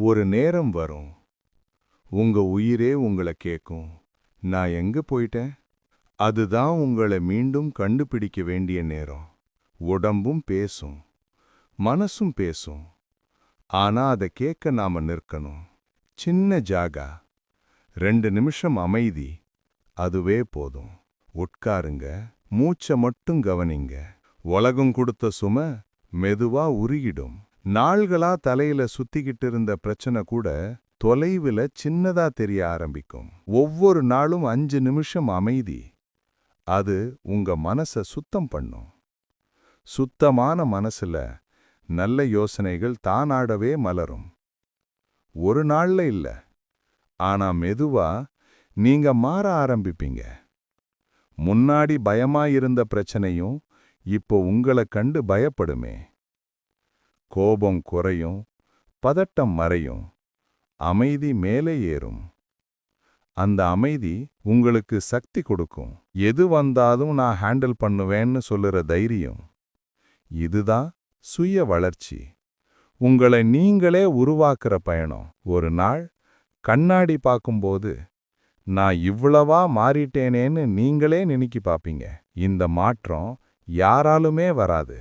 ஒரு நேரம் வரும். உங்க உயிரே உங்களை கேட்கும் நான் எங்க போயிட்டேன்? அதுதான் உங்களை மீண்டும் கண்டுபிடிக்க வேண்டிய நேரம். உடம்பும் பேசும். மனசும் பேசும். ஆனா அதை கேட்க நாம நிற்கணும். சின்ன ஜாகா. ரெண்டு நிமிஷம் அமைதி. அதுவே போதும். உட்காருங்க. மூச்சை மட்டும் கவனிங்க. உலகம் கொடுத்த சும மெதுவா உருகிடும். நாள்களா தலையில சுத்திக்கிட்டு இருந்த பிரச்சனை கூட தொலைவுல சின்னதா தெரிய ஆரம்பிக்கும். ஒவ்வொரு நாளும் அஞ்சு நிமிஷம் அமைதி. அது உங்க மனச சுத்தம் பண்ணும். சுத்தமான மனசுல நல்ல யோசனைகள் தானாடவே மலரும். ஒரு நாள்ல இல்ல. ஆனா மெதுவா நீங்க மாற ஆரம்பிப்பீங்க. முன்னாடி பயமா இருந்த பிரச்சனையும் இப்போ உங்களை கண்டு பயப்படுமே. கோபம் குறையும் பதட்டம் மறையும் அமைதி மேலே ஏறும். அந்த அமைதி உங்களுக்கு சக்தி கொடுக்கும். எது வந்தாலும் நான் ஹேண்டில் பண்ணுவேன்னு சொல்லுற தைரியம். இதுதான் சுய வளர்ச்சி. உங்களை நீங்களே உருவாக்குற பயணம். ஒரு நாள் கண்ணாடி பார்க்கும்போது நான் இவ்வளவா மாறிட்டேனேன்னு நீங்களே நினைக்கி பாப்பீங்க. இந்த மாற்றம் யாராலுமே வராது.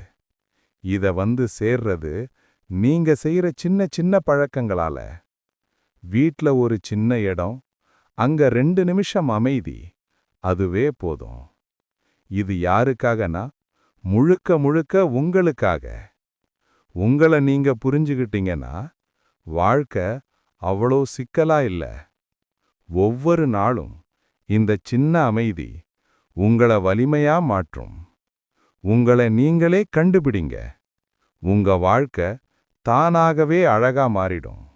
இத வந்து சேர்றது நீங்க செய்யற சின்ன சின்ன பழக்கங்களால. வீட்ல ஒரு சின்ன இடம் அங்க ரெண்டு நிமிஷம் அமைதி அதுவே போதும். இது யாருக்காகனா? முழுக்க முழுக்க உங்களுக்காக. உங்களை நீங்க புரிஞ்சுகிட்டீங்கன்னா வாழ்க்கை அவ்வளோ சிக்கலா இல்ல. ஒவ்வொரு நாளும் இந்த சின்ன அமைதி உங்களை வலிமையா மாற்றும். உங்களை நீங்களே கண்டுபிடிங்க. உங்க வாழ்க்கை தானாகவே அழகா மாறிடும்.